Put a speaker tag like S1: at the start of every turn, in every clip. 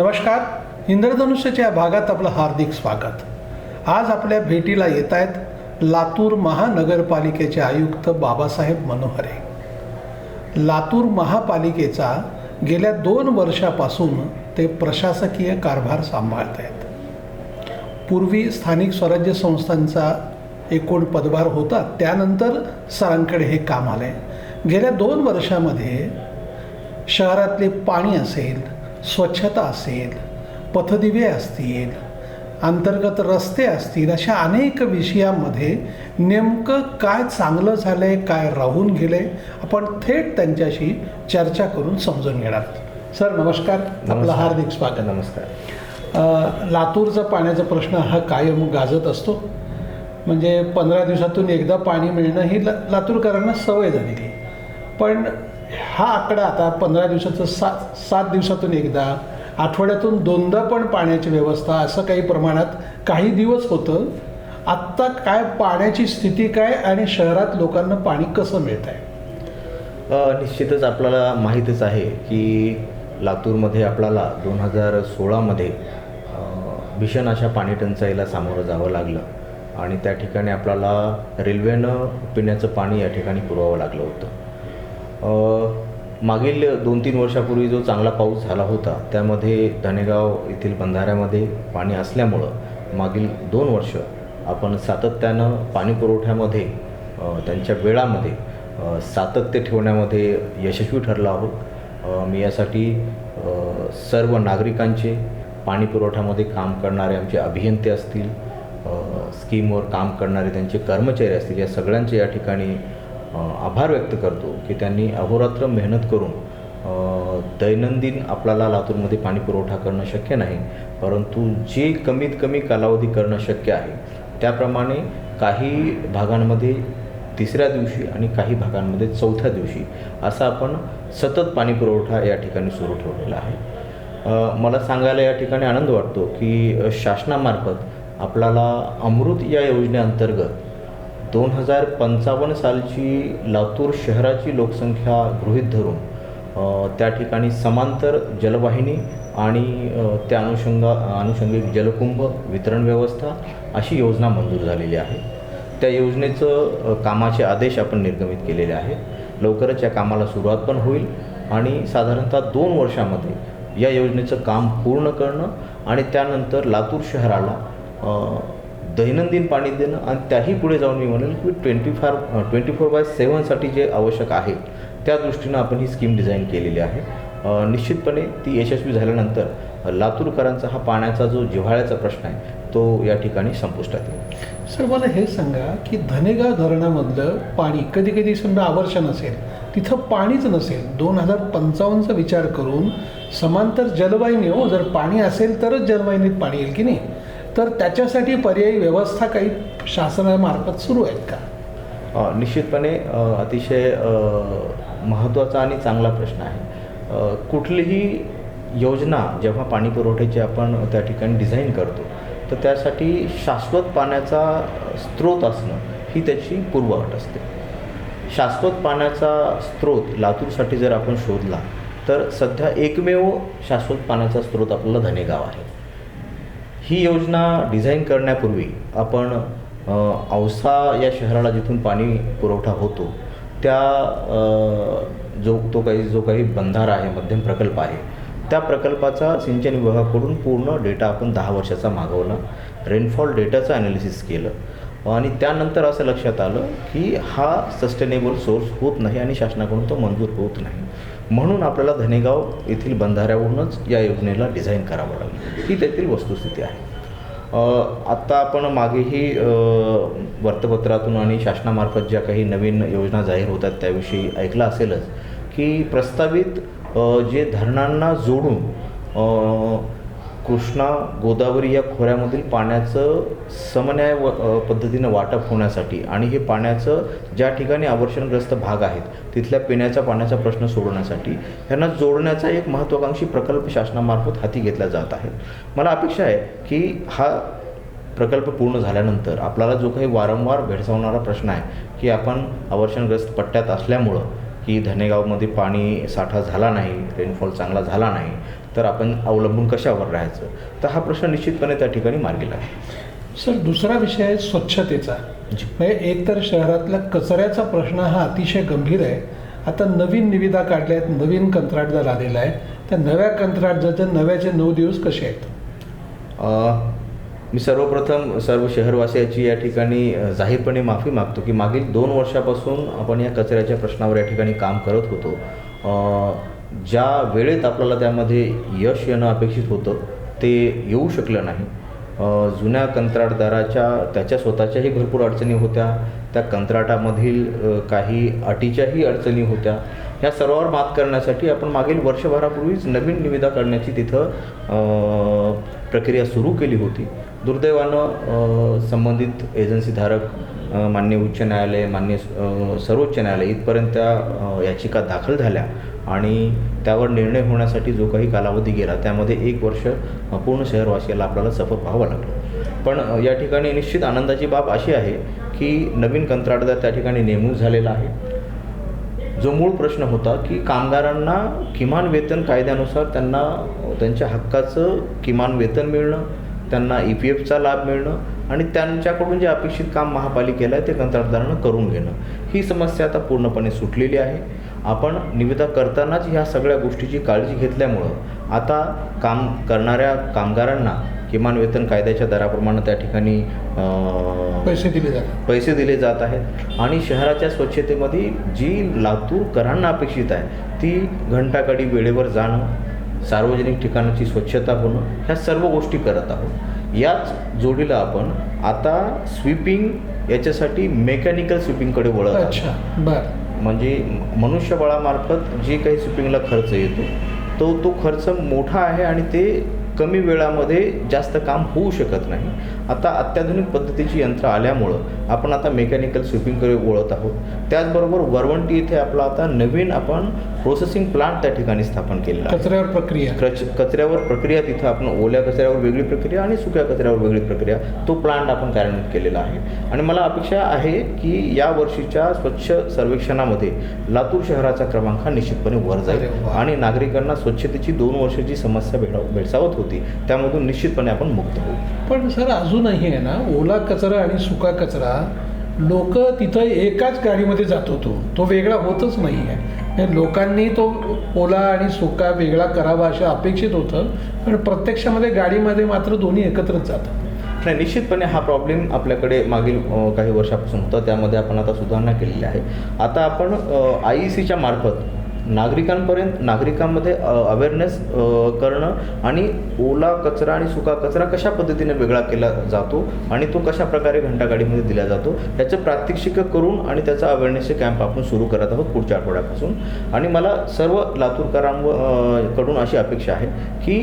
S1: नमस्कार इंद्रधनुष्याच्या या भागात आपलं हार्दिक स्वागत. आज आपल्या भेटीला येत आहेत लातूर महानगरपालिकेचे आयुक्त बाबासाहेब मनोहरे. लातूर महापालिकेचा गेल्या दोन वर्षापासून ते प्रशासकीय कारभार सांभाळत आहेत पूर्वी स्थानिक स्वराज्य संस्थांचा एकूण पदभार होता त्यानंतर सरांकडे हे काम आलं आहे गेल्या दोन वर्षामध्ये शहरातले पाणी असेल स्वच्छता असेल पथदिवे असतील अंतर्गत रस्ते असतील अशा अनेक विषयांमध्ये नेमकं काय चांगलं झालं आहे काय राहून गेलं आहे आपण थेट त्यांच्याशी चर्चा करून समजून घेणार. सर नमस्कार आपलं. हार्दिक स्वागत
S2: नमस्कार
S1: लातूरचा पाण्याचा प्रश्न हा कायम गाजत असतो म्हणजे पंधरा दिवसातून एकदा पाणी मिळणं ही ला लातूरकरांना सवय झालेली. पण हा आकडा आता पंधरा दिवसाचं सात सात दिवसातून एकदा आठवड्यातून दोनदा पण पाण्याची व्यवस्था असं काही प्रमाणात काही दिवस होतं. आत्ता काय पाण्याची स्थिती काय आणि शहरात लोकांना पाणी कसं मिळत आहे
S2: निश्चितच आपल्याला माहीतच आहे की लातूरमध्ये आपल्याला दोन हजार सोळामध्ये भीषण अशा पाणी टंचाईला सामोरं जावं लागलं. आणि त्या ठिकाणी आपल्याला रेल्वेनं पिण्याचं पाणी या ठिकाणी पुरवावं लागलं होतं. मागील दोन तीन वर्षापूर्वी जो चांगला पाऊस झाला होता त्यामध्ये धनेगाव येथील बंधाऱ्यामध्ये पाणी असल्यामुळं मागील दोन वर्ष आपण सातत्यानं पाणी पुरवठ्यामध्ये त्यांच्या वेळामध्ये सातत्य ठेवण्यामध्ये यशस्वी ठरलो आहोत. मी यासाठी सर्व नागरिकांचे पाणी पुरवठ्यामध्ये काम करणारे आमचे अभियंते असतील स्कीमवर काम करणारे त्यांचे कर्मचारी असतील या सगळ्यांचे या ठिकाणी आभार व्यक्त करतो की त्यांनी अहोरात्र मेहनत करून दैनंदिन आपल्याला लातूरमध्ये पाणी पुरवठा करणं शक्य नाही परंतु जे कमीत कमी कालावधी करणं शक्य आहे त्याप्रमाणे काही भागांमध्ये तिसऱ्या दिवशी आणि काही भागांमध्ये चौथ्या दिवशी असा आपण सतत पाणी पुरवठा या ठिकाणी सुरू ठेवलेला आहे. मला सांगायला या ठिकाणी आनंद वाटतो की शासनामार्फत आपल्याला अमृत या योजनेअंतर्गत दोन हजार पंचावन्न सालची लातूर शहराची लोकसंख्या गृहीत धरून त्या ठिकाणी समांतर जलवाहिनी आणि त्या अनुषंगा अनुषंगिक जलकुंभ वितरण व्यवस्था अशी योजना मंजूर झालेली आहे. त्या योजनेचं कामाचे आदेश आपण निर्गमित केलेले आहेत. लवकरच या कामाला सुरुवात पण होईल आणि साधारणतः दोन वर्षामध्ये या योजनेचं काम पूर्ण करणं आणि त्यानंतर लातूर शहराला दैनंदिन पाणी देणं आणि त्याही पुढे जाऊन मी म्हणेल की ट्वेंटी फार ट्वेंटी फोर बाय सेवनसाठी जे आवश्यक आहे त्या दृष्टीनं आपण ही स्कीम डिझाईन केलेली आहे. निश्चितपणे ती यशस्वी झाल्यानंतर लातूरकरांचा हा पाण्याचा जो जिव्हाळ्याचा प्रश्न आहे तो या ठिकाणी संपुष्टात येईल.
S1: सर मला हे सांगा की धनेगाव धरणामधलं पाणी कधी कधी समजा आवर्षण असेल तिथं पाणीच नसेल. दोन हजार पंचावन्नचा विचार करून समांतर जलवाहिनी हो जर पाणी असेल तरच जलवाहिनीत पाणी येईल की नाही? तर त्याच्यासाठी पर्यायी व्यवस्था काही शासनामार्फत सुरू आहेत का?
S2: निश्चितपणे अतिशय महत्त्वाचा आणि चांगला प्रश्न आहे. कुठलीही योजना जेव्हा पाणी पुरवठ्याची आपण त्या ठिकाणी डिझाईन करतो तर त्यासाठी शाश्वत पाण्याचा स्रोत असणं ही त्याची पूर्वअट असते. शाश्वत पाण्याचा स्रोत लातूरसाठी जर आपण शोधला तर सध्या एकमेव शाश्वत पाण्याचा स्रोत आपल्याला धनेगाव आहे. ही योजना डिझाईन करण्यापूर्वी आपण औसा या शहराला जिथून पाणी पुरवठा होतो त्या जो तो काही जो काही बंधारा आहे मध्यम प्रकल्प आहे त्या प्रकल्पाचा सिंचन विभागाकडून पूर्ण डेटा आपण दहा वर्षाचा मागवला. रेनफॉल डेटाचं ॲनालिसिस केलं. आणि त्यानंतर असं लक्षात आलं की हा सस्टेनेबल सोर्स होत नाही आणि शासनाकडून तो मंजूर होत नाही. म्हणून आपल्याला धनेगाव येथील बंधाऱ्यावरूनच या योजनेला डिझाईन करावं लागलं. ही तेथील वस्तुस्थिती आहे. आत्ता आपण मागेही अ, वृत्तपत्रातून आणि शासनामार्फत ज्या काही नवीन योजना जाहीर होतात त्याविषयी ऐकलं असेलच की प्रस्तावित जे धरणांना जोडून कृष्णा गोदावरी या खोऱ्यामधील पाण्याचं समन्याय व पद्धतीनं वाटप होण्यासाठी आणि हे पाण्याचं ज्या ठिकाणी आवर्षणग्रस्त भाग आहेत तिथल्या पिण्याच्या पाण्याचा प्रश्न सोडवण्यासाठी ह्यांना जोडण्याचा एक महत्त्वाकांक्षी प्रकल्प शासनामार्फत हाती घेतला जात आहे. मला अपेक्षा आहे की हा प्रकल्प पूर्ण झाल्यानंतर आपल्याला जो काही वारंवार भेडसावणारा प्रश्न आहे की आपण आवर्षणग्रस्त पट्ट्यात असल्यामुळं की धनेगावमध्ये पाणी साठा झाला नाही रेनफॉल चांगला झाला नाही तर आपण अवलंबून कशावर राहायचं? तर हा प्रश्न निश्चितपणे त्या ठिकाणी मार्गी लागेल.
S1: सर दुसरा विषय आहे स्वच्छतेचा.
S2: जी.
S1: म्हणजे एक तर शहरातल्या कचऱ्याचा प्रश्न हा अतिशय गंभीर आहे. आता नवीन निविदा काढल्या आहेत नवीन कंत्राटदार आलेला आहे. त्या नव्या कंत्राटदारचे नव्याचे नऊ दिवस कसे आहेत?
S2: मी सर्वप्रथम सर्व शहरवासियाची या ठिकाणी जाहीरपणे माफी मागतो की मागील दोन वर्षापासून आपण या कचऱ्याच्या प्रश्नावर या ठिकाणी काम करत होतो. ज्या वेळेत आपल्याला त्यामध्ये यश येणं अपेक्षित होतं ते येऊ शकलं नाही. जुन्या कंत्राटदाराच्या त्याच्या स्वतःच्याही भरपूर अडचणी होत्या. त्या कंत्राटामधील काही अटीच्याही अडचणी होत्या. ह्या सर्वावर मात करण्यासाठी आपण मागील वर्षभरापूर्वीच नवीन निविदा काढण्याची तिथं प्रक्रिया सुरू केली होती. दुर्दैवानं संबंधित एजन्सीधारक मान्य उच्च न्यायालय मान्य सर्वोच्च न्यायालय इथपर्यंत त्या याचिका दाखल झाल्या आणि त्यावर निर्णय होण्यासाठी जो काही कालावधी गेला त्यामध्ये एक वर्ष पूर्ण शहरवासियाला आपल्याला सफर पाहावं लागलं. पण या ठिकाणी निश्चित आनंदाची बाब अशी आहे की नवीन कंत्राटदार त्या ठिकाणी नेमणूक झालेला आहे. जो मूळ प्रश्न होता की कामगारांना किमान वेतन कायद्यानुसार त्यांना त्यांच्या हक्काचं किमान वेतन मिळणं त्यांना ई पी एफचा लाभ मिळणं आणि त्यांच्याकडून जे अपेक्षित काम महापालिकेला आहे ते कंत्राटदारांना करून घेणं. ही समस्या आता पूर्णपणे सुटलेली आहे. आपण निविदा करतानाच ह्या सगळ्या गोष्टीची काळजी घेतल्यामुळं आता काम करणाऱ्या कामगारांना किमान वेतन कायद्याच्या दराप्रमाणे त्या ठिकाणी
S1: पैसे दिले जातात.
S2: पैसे दिले जात आहेत. आणि शहराच्या स्वच्छतेमध्ये जी लातूरकरांना अपेक्षित आहे ती घंटागाडी वेळेवर जाणं सार्वजनिक ठिकाणाची स्वच्छता होणं ह्या सर्व गोष्टी करत आहोत. याच जोडीला आपण आता स्वीपिंग याच्यासाठी मेकॅनिकल स्वीपिंगकडे वळत आहोत.
S1: अच्छा बर.
S2: म्हणजे मनुष्यबळामार्फत जे काही स्वीपिंगला खर्च येतो तो तो खर्च मोठा आहे आणि ते कमी वेळामध्ये जास्त काम होऊ शकत नाही. आता अत्याधुनिक पद्धतीची यंत्र आल्यामुळं आपण आता मेकॅनिकल स्वीपिंगकडे वळत आहोत. त्याचबरोबर वरवंटी इथे आपला आता नवीन आपण प्रोसेसिंग प्लांट त्या ठिकाणी स्थापन केलेला आहे.
S1: कचऱ्यावर प्रक्रिया.
S2: कच कचऱ्यावर प्रक्रिया तिथं आपण ओल्या कचऱ्यावर वेगळी प्रक्रिया आणि सुक्या कचऱ्यावर वेगळी प्रक्रिया तो प्लांट आपण कार्यान्वित केलेला आहे. आणि मला अपेक्षा आहे की या वर्षीच्या स्वच्छ सर्वेक्षणामध्ये लातूर शहराचा क्रमांक हा निश्चितपणे वर जाईल. आणि नागरिकांना स्वच्छतेची दोन वर्षाची समस्या भेडा भेडसावत होती. त्यामधून निश्चितपणे आपण मुक्त होऊ.
S1: पण सर अजूनही आहे ना ओला कचरा आणि सुका कचरा लोक तिथं एकाच गाडीमध्ये जात होतो. तो वेगळा होतच नाही आहे लोकांनी तो ओला आणि सुका वेगळा करावा असं अपेक्षित होतं. पण प्रत्यक्षामध्ये गाडीमध्ये मात्र दोन्ही एकत्रच जातात.
S2: नाही निश्चितपणे हा प्रॉब्लेम आपल्याकडे मागील काही वर्षापासून होता. त्यामध्ये आपण आता सुधारणा केलेली आहे. आता आपण आय ई सीच्या मार्फत नागरिकांपर्यंत नागरिकांमध्ये अवेअरनेस करणं आणि ओला कचरा आणि सुका कचरा कशा पद्धतीने वेगळा केला जातो आणि तो कशा प्रकारे घंटागाडीमध्ये दिला जातो याचं प्रात्यक्षिकं करून आणि त्याचा अवेअरनेसचे कॅम्प आपण सुरू करत आहोत पुढच्या आठवड्यापासून. आणि मला सर्व लातूरकरांकडून कडून अशी अपेक्षा आहे की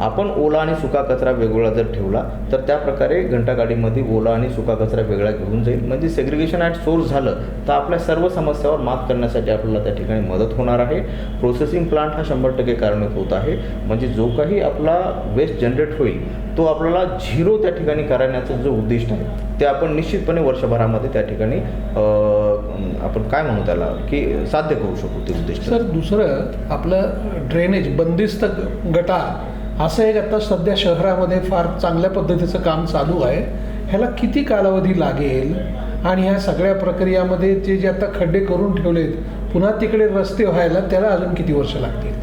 S2: आपण ओला आणि सुका कचरा वेगवेगळा जर ठेवला तर त्या प्रकारे घंटागाडीमध्ये ओला आणि सुका कचरा वेगळा घेऊन जाईल. म्हणजे सेग्रिगेशन ॲट सोर्स झालं तर आपल्या सर्व समस्यावर मात करण्यासाठी आपल्याला त्या ठिकाणी मदत होणार आहे. प्रोसेसिंग प्लांट हा शंभर टक्के कार्यान्वित होत आहे. म्हणजे जो काही आपला वेस्ट जनरेट होईल तो आपल्याला झिरो त्या ठिकाणी करण्याचं जो उद्दिष्ट आहे ते आपण निश्चितपणे वर्षभरामध्ये त्या ठिकाणी आपण काय म्हणू त्याला की साध्य करू शकू ते उद्दिष्ट.
S1: सर दुसरं आपलं ड्रेनेज बंदिस्त गटार असं एक आता सध्या शहरामध्ये फार चांगल्या पद्धतीचं काम चालू आहे. ह्याला किती कालावधी लागेल? आणि ह्या सगळ्या प्रक्रियामध्ये जे जे आता खड्डे करून ठेवलेत पुन्हा तिकडे रस्ते व्हायला त्याला अजून किती वर्ष लागतील?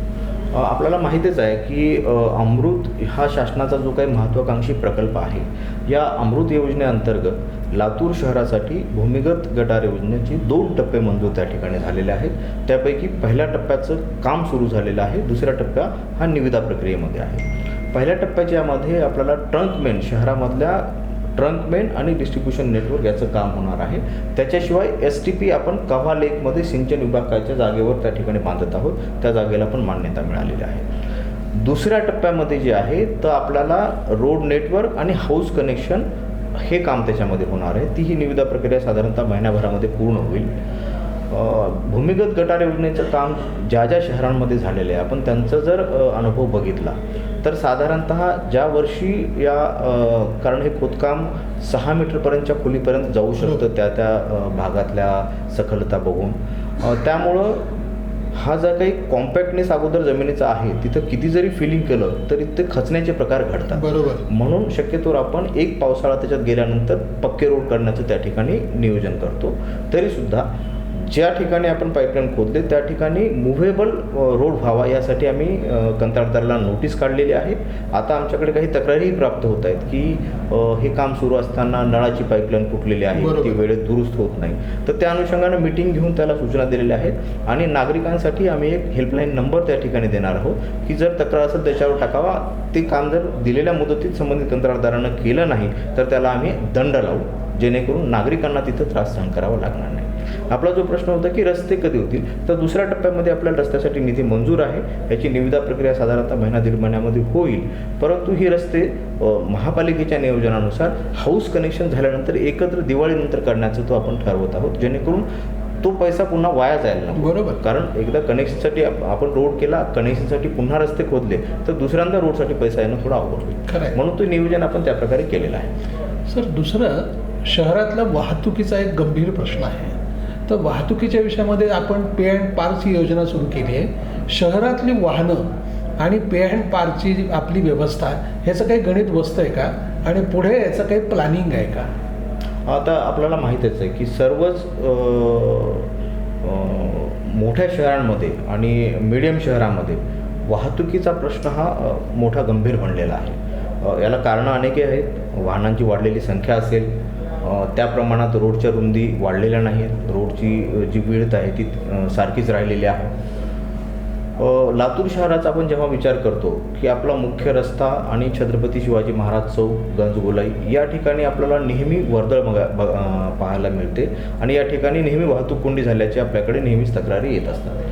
S2: आपल्याला माहितीच आहे की अमृत हा शासनाचा जो काही महत्त्वाकांक्षी प्रकल्प आहे या अमृत योजनेअंतर्गत लातूर शहरासाठी भूमिगत गटार योजनेची दोन टप्पे मंजूर त्या ठिकाणी झालेले आहेत. त्यापैकी पहिल्या टप्प्याचं काम सुरू झालेलं आहे. दुसरा टप्प्या हा निविदा प्रक्रियेमध्ये आहे. पहिल्या टप्प्याच्या यामध्ये आपल्याला ट्रंक मेन शहरामधल्या ट्रंक मेन आणि डिस्ट्रीब्युशन नेटवर्क याचं काम होणार आहे. त्याच्याशिवाय एस टी पी आपण कव्हा लेकमध्ये सिंचन विभागाच्या जागेवर त्या ठिकाणी बांधत आहोत. त्या जागेला पण मान्यता मिळालेली आहे. दुसऱ्या टप्प्यामध्ये जे आहे तर आपल्याला रोड नेटवर्क आणि हाऊस कनेक्शन हे काम त्याच्यामध्ये होणार आहे. ती ही निविदा प्रक्रिया साधारणतः महिन्याभरामध्ये पूर्ण होईल. भूमिगत गटार योजनेचं काम ज्या ज्या शहरांमध्ये झालेलं आहे आपण त्यांचा जर अनुभव बघितला तर साधारणत ज्या वर्षी या कारण हे खोदकाम सहा मीटरपर्यंतच्या खोलीपर्यंत जाऊ शकतं त्या त्या भागातल्या सखलता बघून. त्यामुळं हा जर काही कॉम्पॅक्टनेस अगोदर जमिनीचा आहे तिथं किती जरी फिलिंग केलं तरी ते खचण्याचे प्रकार घडतात.
S1: बरोबर.
S2: म्हणून शक्यतोवर आपण एक पावसाळा त्याच्यात गेल्यानंतर पक्के रोड करण्याचं त्या ठिकाणी नियोजन करतो. तरीसुद्धा ज्या ठिकाणी आपण पाईपलाईन खोदले त्या ठिकाणी मुव्हेबल रोड व्हावा यासाठी आम्ही कंत्राटदाराला नोटीस काढलेली आहे. आता आमच्याकडे काही तक्रारीही प्राप्त होत आहेत की हे काम सुरू असताना नळाची पाईपलाईन फुटलेली आहे. ती वेळेत दुरुस्त होत नाही. तर त्या अनुषंगानं मिटिंग घेऊन त्याला सूचना दिलेल्या आहेत आणि नागरिकांसाठी आम्ही एक हेल्पलाईन नंबर त्या ठिकाणी देणार आहोत की जर तक्रार असेल त्याच्यावर टाकावा. ते काम जर दिलेल्या मुदतीत संबंधित कंत्राटदारानं केलं नाही तर त्याला आम्ही दंड लावू. जेणेकरून नागरिकांना तिथं त्रास सहन करावा लागणार नाही. आपला जो प्रश्न होता की रस्ते कधी होतील? तर दुसऱ्या टप्प्यामध्ये आपल्याला रस्त्यासाठी निधी मंजूर आहे. याची निविदा प्रक्रिया साधारणतः महिना दीड महिन्यामध्ये होईल. परंतु ही रस्ते महापालिकेच्या नियोजनानुसार हाऊस कनेक्शन झाल्यानंतर एकत्र दिवाळीनंतर करण्याचं तो आपण ठरवत आहोत. जेणेकरून तो पैसा पुन्हा वाया जायला नको.
S1: बरोबर.
S2: कारण एकदा कनेक्शनसाठी आप- आपण रोड केला कनेक्शनसाठी पुन्हा रस्ते खोदले तर दुसऱ्यांदा रोडसाठी पैसा येणं थोडं अवघड होईल.
S1: खरं
S2: म्हणून तो नियोजन आपण त्या प्रकारे केलेलं आहे.
S1: सर दुसरं शहरातल्या वाहतुकीचा एक गंभीर प्रश्न आहे. तर वाहतुकीच्या विषयामध्ये आपण पे अँड पारची योजना सुरू केली आहे. शहरातली वाहनं आणि पे अँड पारची आपली व्यवस्था ह्याचं काही गणित बसतं आहे का? आणि पुढे याचं काही प्लॅनिंग आहे का?
S2: आता आपल्याला माहीतच आहे की सर्वच मोठ्या शहरांमध्ये आणि मिडियम शहरामध्ये वाहतुकीचा प्रश्न हा मोठा गंभीर बनलेला आहे. याला कारणं अनेक आहेत. वाहनांची वाढलेली संख्या असेल त्या प्रमाणात रोडच्या रुंदी वाढलेल्या नाहीत रोडची जी विळत आहे ती सारखीच राहिलेली आहे. लातूर शहराचा आपण जेव्हा विचार करतो की आपला मुख्य रस्ता आणि छत्रपती शिवाजी महाराज चौक गंजगोलाई या ठिकाणी आपल्याला नेहमी वर्दळ बघा ब पाहायला मिळते आणि या ठिकाणी नेहमी वाहतूक कोंडी झाल्याची आपल्याकडे नेहमीच तक्रारी येत असतात.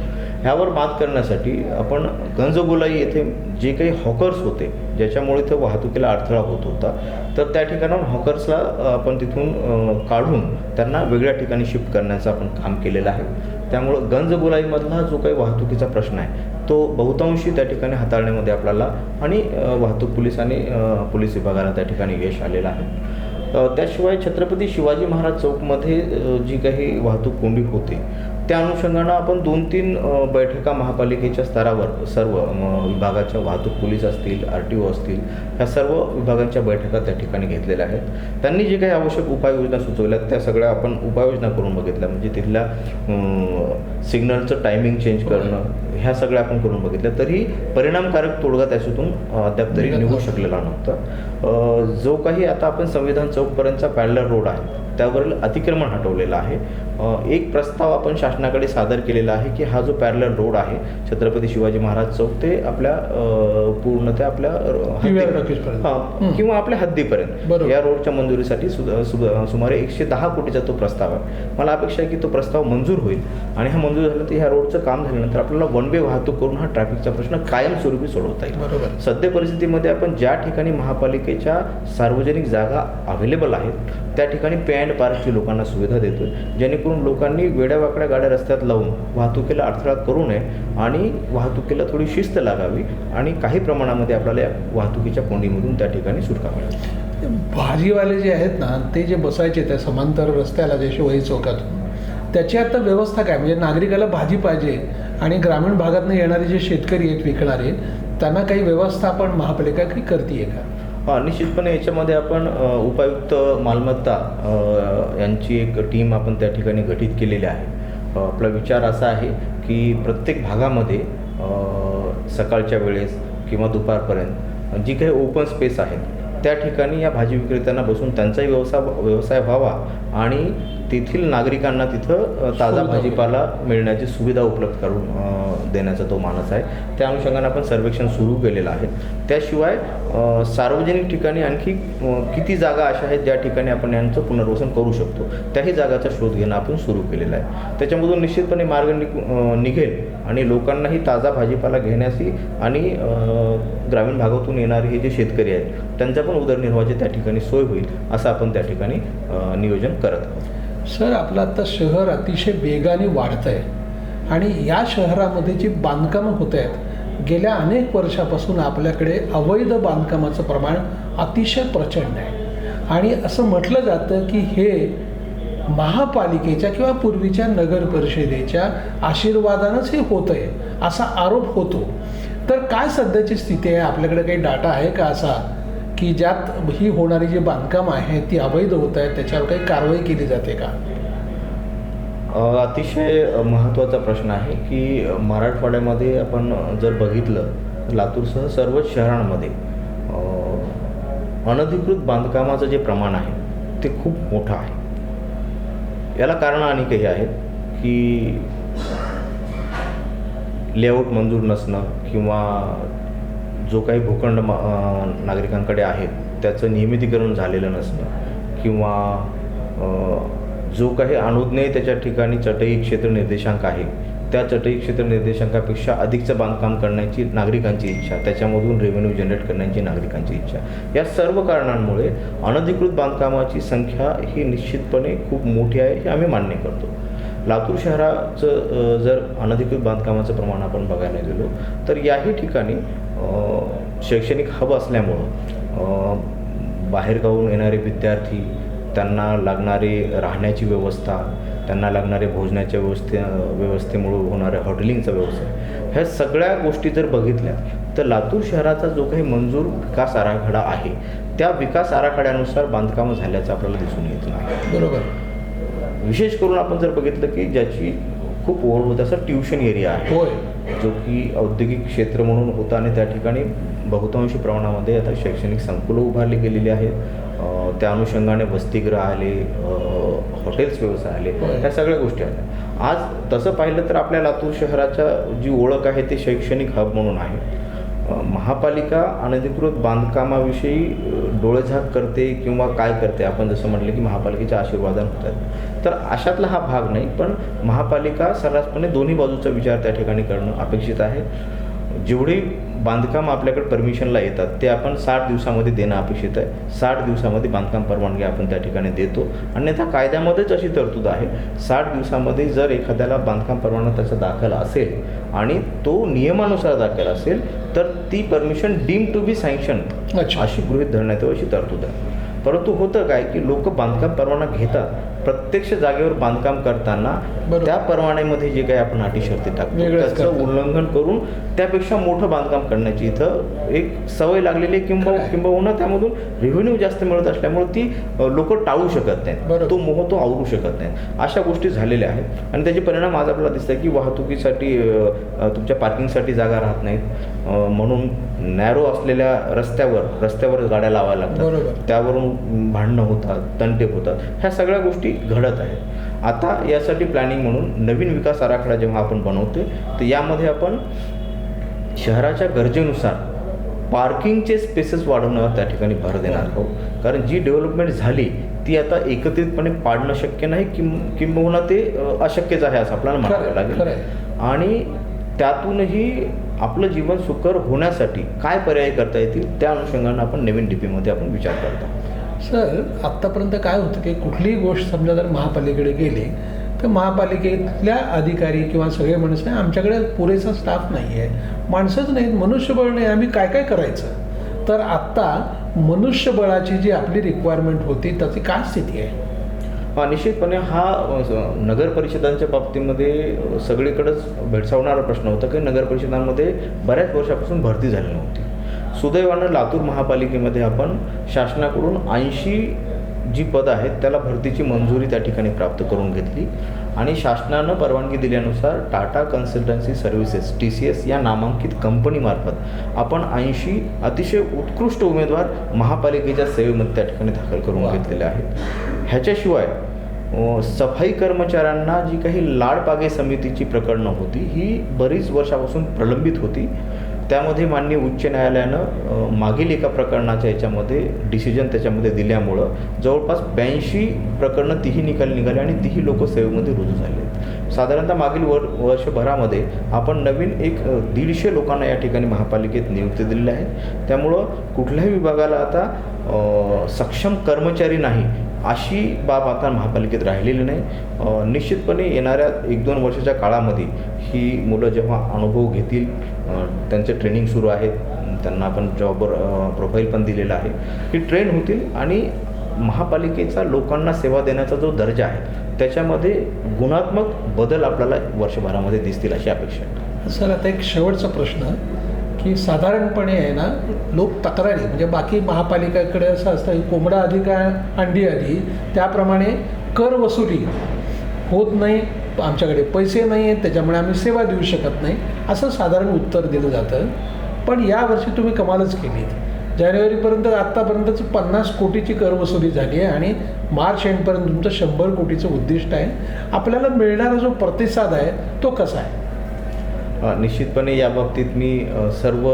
S2: ह्यावर मात करण्यासाठी आपण गंजगोलाई येथे जे काही हॉकर्स होते ज्याच्यामुळे तो वाहतुकीला अडथळा होत होता तर त्या ठिकाणाहून हॉकर्सला आपण तिथून काढून त्यांना वेगळ्या ठिकाणी शिफ्ट करण्याचं आपण काम केलेलं आहे. त्यामुळं गंजगोलाईमधला जो काही वाहतुकीचा प्रश्न आहे तो बहुतांशी त्या ठिकाणी हाताळण्यामध्ये आपल्याला आणि वाहतूक पोलीस आणि पोलीस विभागाला त्या ठिकाणी यश आलेलं आहे. त्याशिवाय छत्रपती शिवाजी महाराज चौकमध्ये जी काही वाहतूक कोंडी होते त्या अनुषंगानं आपण दोन तीन बैठका महापालिकेच्या स्तरावर सर्व विभागाच्या वाहतूक पोलीस असतील आर टी ओ असतील ह्या सर्व विभागांच्या बैठका त्या ठिकाणी घेतलेल्या आहेत. त्यांनी जे काही आवश्यक उपाययोजना सुचवल्या त्या सगळ्या आपण उपाययोजना करून बघितल्या. म्हणजे तिथल्या सिग्नलचं टायमिंग चेंज करणं ह्या सगळ्या आपण करून बघितल्या. तरी परिणामकारक तोडगा त्याच्यातून अद्याप तरी निघू शकलेला नव्हता. जो काही आता आपण संविधान चौकपर्यंतचा पॅरलर रोड आहे त्यावरील अतिक्रमण हटवलेलं आहे. एक प्रस्ताव आपण शासनाकडे सादर केलेला आहे की हा जो पॅरलर रोड आहे छत्रपती शिवाजी महाराज चौक ते आपल्या पूर्ण ते आपल्या. किंवा आपल्या हद्दीपर्यंत.
S1: बरोबर.
S2: या रोडच्या मंजुरीसाठी सुमारे एकशे दहा कोटीचा तो प्रस्ताव आहे. मला अपेक्षा आहे की तो प्रस्ताव मंजूर होईल. आणि हा मंजूर झाला तर ह्या रोडचं काम झाल्यानंतर आपल्याला वन वे वाहतूक करून हा ट्रॅफिकचा प्रश्न कायमस्वरूपी सोडवता येईल.
S1: बरोबर.
S2: सद्य परिस्थितीमध्ये आपण ज्या ठिकाणी महापालिकेच्या सार्वजनिक जागा अवेलेबल आहेत त्या ठिकाणी पे अँड पार्कची लोकांना सुविधा देतो जेणेकरून लोकांनी वेड्यावाकड्या गाड्या रस्त्यात लावून वाहतुकीला अडथळा करू नये आणि वाहतुकीला थोडी शिस्त लागावी आणि काही प्रमाणामध्ये आपल्याला या वाहतुकीच्या कोंडीमधून त्या ठिकाणी सुटका मिळेल
S1: भाजीवाले जे आहेत ना ते जे बसायचे त्या समांतर रस्त्याला जे शिवाई चौकातून त्याची आता व्यवस्था काय? म्हणजे नागरिकाला भाजी पाहिजे आणि ग्रामीण भागातून येणारे जे शेतकरी आहेत विकणारे त्यांना काही व्यवस्थापन महापालिका काही करते का?
S2: हा निश्चितपणे याच्यामध्ये आपण उपायुक्त मालमत्ता यांची एक टीम आपण त्या ठिकाणी गठीत केलेली आहे. आपला विचार असा आहे की प्रत्येक भागामध्ये सकाळच्या वेळेस किंवा दुपारपर्यंत जी काही ओपन स्पेस आहेत त्या ठिकाणी या भाजी विक्रेत्यांना बसून त्यांचाही व्यवसाय व्यवसाय व्हावा आणि तेथील नागरिकांना तिथं ताजा भाजीपाला मिळण्याची सुविधा उपलब्ध करून देण्याचा तो मानस आहे. त्या अनुषंगाने आपण सर्वेक्षण सुरू केलेलं आहे. त्याशिवाय सार्वजनिक ठिकाणी आणखी किती जागा अशा आहेत ज्या ठिकाणी आपण यांचं पुनर्वसन करू शकतो? त्याही जागाचा शोध घेणं आपण सुरू केलेला आहे. त्याच्यामधून निश्चितपणे मार्ग निघ निघेल आणि लोकांनाही ताजा भाजीपाला घेण्याची आणि ग्रामीण भागातून येणारे हे जे शेतकरी आहेत त्यांच्या पण उदरनिर्वाहाची त्या ठिकाणी सोय होईल असं आपण त्या ठिकाणी नियोजन करत आहोत.
S1: सर आपलं आता शहर अतिशय वेगाने वाढतं आहे आणि या शहरामध्ये जी बांधकामं होत आहेत गेल्या अनेक वर्षापासून आपल्याकडे अवैध बांधकामाचं प्रमाण अतिशय प्रचंड आहे. आणि असं म्हटलं जातं की हे महापालिकेच्या किंवा पूर्वीच्या नगर परिषदेच्या आशीर्वादानंच हे होतं आहे असा आरोप होतो. तर काय सध्याची स्थिती आहे? आपल्याकडे काही डाटा आहे का असा? की ज्यात ही होणारी जी बांधकाम आहे ती अवैध होत आहे त्याच्यावर काही कारवाई केली जाते का?
S2: अतिशय महत्त्वाचा प्रश्न आहे की मराठवाड्यामध्ये आपण जर बघितलं तर लातूरसह सर्वच शहरांमध्ये अनधिकृत बांधकामाचं जे प्रमाण आहे ते खूप मोठं आहे. याला कारण आणि काही आहेत की लेआउट मंजूर नसणं किंवा जो काही भूखंड मा- नागरिकांकडे आहे त्याचं नियमितीकरण झालेलं नसणं किंवा जो काही अनुज्ञेय त्याच्या ठिकाणी चटई क्षेत्र निर्देशांक आहे त्या चटई क्षेत्र निर्देशांकापेक्षा अधिकचं बांधकाम करण्याची नागरिकांची इच्छा त्याच्यामधून रेव्हेन्यू जनरेट करण्याची नागरिकांची इच्छा. या सर्व कारणांमुळे अनधिकृत बांधकामाची संख्या ही निश्चितपणे खूप मोठी आहे हे आम्ही मान्य करतो. लातूर शहराचं जर अनधिकृत बांधकामाचं प्रमाण आपण बघायला गेलो तर याही ठिकाणी शैक्षणिक हब असल्यामुळं बाहेरगावून येणारे विद्यार्थी त्यांना लागणारी राहण्याची व्यवस्था त्यांना लागणारे भोजनाच्या व्यवस्थे व्यवस्थेमुळे होणाऱ्या हॉटेलिंगचा व्यवसाय ह्या सगळ्या गोष्टी जर बघितल्या तर लातूर शहराचा जो काही मंजूर विकास आराखडा आहे त्या विकास आराखड्यानुसार बांधकामं झाल्याचं आपल्याला दिसून येत नाही.
S1: बरोबर.
S2: विशेष करून आपण जर बघितलं की ज्याची खूप ओढ होत असं ट्युशन एरिया आहे.
S1: होय.
S2: जो की औद्योगिक क्षेत्र म्हणून होता आणि त्या ठिकाणी बहुतांशी प्रमाणामध्ये आता शैक्षणिक संकुलं उभारली गेलेली आहेत. त्या अनुषंगाने वसतिगृह आले हॉटेल्स व्यवसाय आले
S1: होय.
S2: सगळ्या गोष्टी आल्या आज तसं पाहिलं तर आपल्या लातूर शहराच्या जी ओळख आहे ते शैक्षणिक हब म्हणून आहे. महापालिका अनधिकृत बांधकामाविषयी डोळेझाक करते किंवा काय करते? आपण जसं म्हटलं की महापालिकेच्या आशीर्वादन होतात. तर अशातला हा भाग नाही पण महापालिका सर्रासपणे दोन्ही बाजूचा विचार त्या ठिकाणी करणं अपेक्षित आहे. जेवढी बांधकाम आपल्याकडे परमिशनला येतात ते आपण साठ दिवसामध्ये देणं अपेक्षित आहे. साठ दिवसामध्ये बांधकाम परवानगी आपण त्या ठिकाणी देतो. अन्यथा कायद्यामध्येच अशी तरतूद आहे. साठ दिवसामध्ये जर एखाद्याला बांधकाम परवाना त्याचा दाखल असेल आणि तो नियमानुसार दाखल असेल तर ती permission deem to be sanction. अशी गृहीत धरण्यात यावं अशी तरतूद आहे. परंतु होतं काय की लोक बांधकाम परवाना घेतात प्रत्यक्ष जागेवर बांधकाम करताना. त्या परवान्यामध्ये जे काही आपण अटी शर्ती टाकतो त्याचं. उल्लंघन करून त्यापेक्षा मोठं बांधकाम करण्याची इथं एक सवय लागलेली आहे किंवा. किंबहुना त्यामधून रेव्हेन्यू जास्त मिळत असल्यामुळे ती लोक टाळू शकत नाहीत. तो मोह तो आवरू शकत नाहीत अशा गोष्टी झालेल्या आहेत आणि त्याचे परिणाम आज आपल्याला दिसत आहे की वाहतुकीसाठी तुमच्या पार्किंगसाठी जागा राहत नाहीत म्हणून नॅरो असलेल्या रस्त्यावर रस्त्यावर गाड्या लावायला लागतात. त्यावरून भांडणं होतात तंटे होतात ह्या सगळ्या गोष्टी घडत आहेत आता यासाठी प्लॅनिंग म्हणून नवीन विकास आराखडा जेव्हा आपण बनवतोय तर यामध्ये आपण शहराच्या गरजेनुसार पार्किंगचे स्पेसेस वाढवण्यावर त्या ठिकाणी भर देणार आहोत. कारण जी डेव्हलपमेंट झाली ती आता एकत्रितपणे पाडणं शक्य नाही किं किंबहुना ते अशक्यच आहे असं आपल्याला म्हणावं लागेल. आणि त्यातूनही आपलं जीवन सुकर होण्यासाठी काय पर्याय करता येतील त्या अनुषंगानं आपण नवीन डी पीमध्ये आपण विचार करतो
S1: सर आत्तापर्यंत काय होतं की कुठलीही गोष्ट समजा जर महापालिकेकडे गेली तर महापालिकेतल्या अधिकारी किंवा सगळे माणसं "नाही, आमच्याकडे पुरेसा स्टाफ नाही आहे. माणसंच नाहीत मनुष्यबळ नाही. आम्ही काय काय करायचं? तर आत्ता मनुष्यबळाची जी आपली रिक्वायरमेंट होती त्याची काय स्थिती आहे?
S2: हा निश्चितपणे हा नगर परिषदांच्या बाबतीमध्ये सगळीकडंच भेडसावणारा प्रश्न होता की नगर परिषदांमध्ये बऱ्याच वर्षापासून भरती झाली नव्हती. सुदैवानं लातूर महापालिकेमध्ये आपण शासनाकडून ऐंशी जी पदं आहेत त्याला भरतीची मंजुरी त्या ठिकाणी प्राप्त करून घेतली. आणि शासनानं परवानगी दिल्यानुसार Tata consultancy services T C S या नामांकित कंपनीमार्फत आपण ऐंशी अतिशय उत्कृष्ट उमेदवार महापालिकेच्या सेवेमध्ये त्या ठिकाणी दाखल करून. घेतलेले आहेत. ह्याच्याशिवाय सफाई कर्मचाऱ्यांना जी काही लाडपागे समितीची प्रकरणं होती ही बरीच वर्षापासून प्रलंबित होती. त्यामध्ये माननीय उच्च न्यायालयानं मागील एका प्रकरणाच्या याच्यामध्ये डिसिजन त्याच्यामध्ये दिल्यामुळं जवळपास ब्याऐंशी प्रकरणं तीही निकाल निघाली आणि तीही लोक सेवेमध्ये रुजू झाले साधारणतः मागील वर वर्षभरामध्ये आपण नवीन एक दीडशे लोकांना या ठिकाणी महापालिकेत नियुक्ती दिलेली आहे. त्यामुळं कुठल्याही विभागाला आता सक्षम कर्मचारी नाही अशी बाब आता महापालिकेत राहिलेली नाही. निश्चितपणे येणाऱ्या एक दोन वर्षाच्या काळामध्ये ही मुलं जेव्हा अनुभव घेतील त्यांचं ट्रेनिंग सुरू आहे. त्यांना आपण जॉबवर प्रोफाईल पण दिलेलं आहे. की ट्रेन होतील आणि महापालिकेचा लोकांना सेवा देण्याचा जो दर्जा आहे त्याच्यामध्ये गुणात्मक बदल आपल्याला वर्षभरामध्ये दिसतील अशी अपेक्षा आहे.
S1: सर आता एक शेवटचा प्रश्न की साधारणपणे आहे ना लोक तक्रारी म्हणजे बाकी महापालिकेकडे असं असतं कोंबडा अधिक काय अंडी आधी त्याप्रमाणे कर वसुली होत नाही आमच्याकडे पैसे नाही आहेत त्याच्यामुळे आम्ही सेवा देऊ शकत नाही असं साधारण उत्तर दिलं जातं. पण यावर्षी तुम्ही कमालच केलीत. जानेवारीपर्यंत आत्तापर्यंतच पन्नास कोटीची कर वसुली झाली आहे आणि मार्च एंडपर्यंत तुमचं शंभर कोटीचं उद्दिष्ट आहे. आपल्याला मिळणारा जो प्रतिसाद आहे तो कसा आहे?
S2: निश्चितपणे या बाबतीत मी सर्व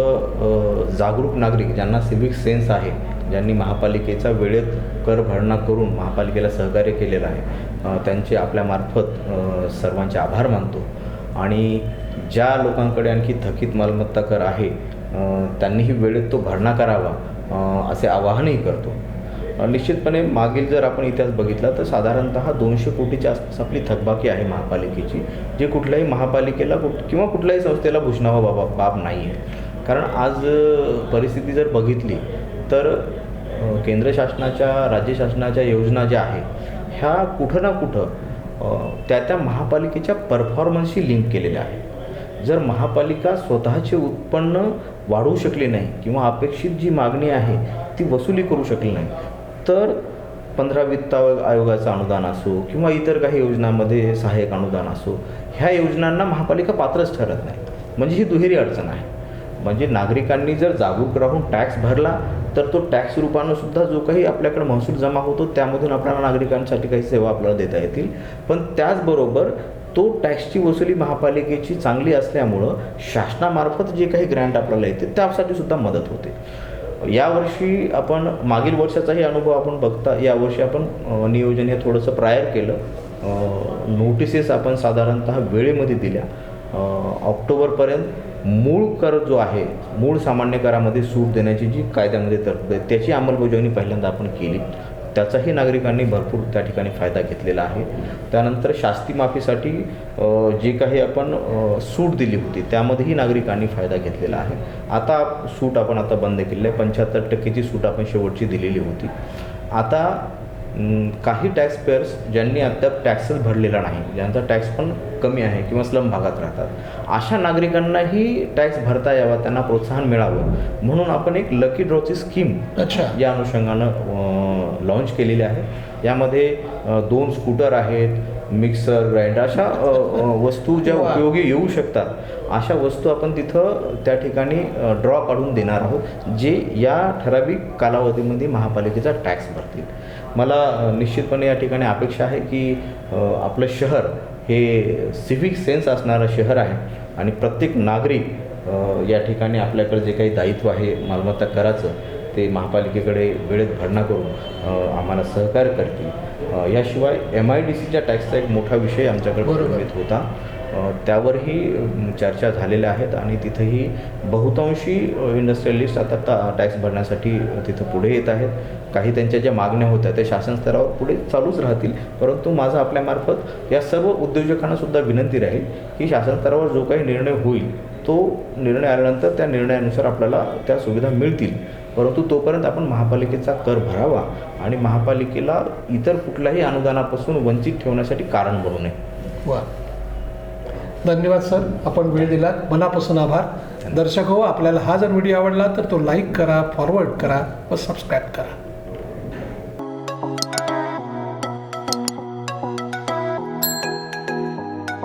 S2: जागरूक नागरिक ज्यांना सिव्हिक सेन्स आहे ज्यांनी महापालिकेचा वेळेत कर भरणा करून महापालिकेला सहकार्य केलेलं आहे. त्यांचे आपल्यामार्फत सर्वांचे आभार मानतो. आणि ज्या लोकांकडे आणखी थकीत मालमत्ता कर आहे त्यांनीही वेळेत तो भरणा करावा असे आवाहनही करतो. निश्चितपणे मागील जर आपण इतिहास बघितला तर साधारणतः दोनशे कोटीच्या आसपास आपली थकबाकी आहे महापालिकेची जे कुठल्याही महापालिकेला कुठ किंवा कुठल्याही संस्थेला भूषणावा बाबा बाब नाही आहे कारण आज परिस्थिती जर बघितली तर केंद्र शासनाच्या राज्य शासनाच्या योजना ज्या आहेत ह्या कुठं ना कुठं त्या त्या महापालिकेच्या परफॉर्मन्सशी लिंक केलेल्या आहेत. जर महापालिका स्वतःचे उत्पन्न वाढवू शकली नाही किंवा अपेक्षित जी मागणी आहे ती वसुली करू शकली नाही तर पंधरा वित्त आयोग- आयोगाचं अनुदान असो किंवा इतर काही योजनांमध्ये सहाय्यक अनुदान असो ह्या योजनांना महापालिका पात्रच ठरत नाही. म्हणजे ही दुहेरी अडचण आहे. म्हणजे नागरिकांनी जर जागरूक राहून टॅक्स भरला तर तो टॅक्स रूपानं सुद्धा जो काही आपल्याकडे महसूल जमा होतो त्यामधून आपल्याला नागरिकांसाठी काही सेवा आपल्याला देता येतील. पण त्याचबरोबर तो टॅक्सची वसुली महापालिकेची चांगली असल्यामुळं शासनामार्फत जे काही ग्रँट आपल्याला येते त्यासाठी सुद्धा मदत होते. यावर्षी आपण मागील वर्षाचाही अनुभव आपण बघता यावर्षी आपण नियोजन हे थोडंसं प्रायर केलं. नोटिसेस आपण साधारणतः वेळेमध्ये दिल्या. ऑक्टोबरपर्यंत मूळ कर जो आहे मूळ सामान्य करामध्ये सूट देण्याची जी कायद्यामध्ये तरतूद आहे त्याची अंमलबजावणी पहिल्यांदा आपण केली. त्याचाही नागरिकांनी भरपूर त्या ठिकाणी फायदा घेतलेला आहे. त्यानंतर शास्ती माफीसाठी जे काही आपण सूट दिली होती त्यामध्येही नागरिकांनी फायदा घेतलेला आहे. आता सूट आपण आता बंद केलेली आहे. पंच्याहत्तर टक्केची सूट आपण शेवटची दिलेली होती. आता काही टॅक्स पेअर्स ज्यांनी अद्याप टॅक्सच भरलेला नाही ज्यांचा टॅक्स पण कमी आहे किंवा स्लम भागात राहतात अशा नागरिकांनाही टॅक्स भरता यावा त्यांना प्रोत्साहन मिळावं. म्हणून आपण एक लकी ड्रॉची स्कीम
S1: अच्छा.
S2: या अनुषंगानं लॉन्च केलेली आहे. यामध्ये दोन स्कूटर आहेत मिक्सर ग्राइंडर अशा वस्तू ज्या. उपयोगी येऊ शकतात अशा वस्तू आपण तिथं त्या ठिकाणी ड्रॉ काढून देणार आहोत जे या ठराविक कालावधीमध्ये महापालिकेचा टॅक्स भरतील. मला निश्चितपणे या ठिकाणी अपेक्षा आहे की आपलं शहर हे सिव्हिक सेन्स असणारं शहर आहे आणि प्रत्येक नागरिक या ठिकाणी आपल्याकडे जे काही दायित्व आहे मालमत्ता कराचं ते महापालिकेकडे वेळेत भरणा करून आम्हाला सहकार्य करतील याशिवाय एम आय डी सीच्या टॅक्सचा एक मोठा विषय आमच्याकडे. प्रलंबित होता त्यावरही चर्चा झालेल्या आहेत आणि तिथंही बहुतांशी इंडस्ट्रियलिस्ट आता टा टॅक्स भरण्यासाठी तिथं पुढे येत आहेत. काही त्यांच्या ज्या मागण्या होत्या त्या शासन स्तरावर पुढे चालूच राहतील. परंतु माझा आपल्यामार्फत या सर्व उद्योजकांनासुद्धा विनंती राहील की शासन स्तरावर जो काही निर्णय होईल तो निर्णय आल्यानंतर त्या निर्णयानुसार आपल्याला त्या सुविधा मिळतील. परंतु तोपर्यंत आपण महापालिकेचा कर भरावा आणि महापालिकेला इतर कुठल्याही अनुदानापासून वंचित ठेवण्यासाठी कारण बनू नये.
S1: वा. धन्यवाद सर. आपण वेळ दिलात. मनापासून आभार. दर्शक हो आपल्याला हा जर व्हिडिओ आवडला तर तो लाईक करा फॉरवर्ड करा व सबस्क्राईब करा.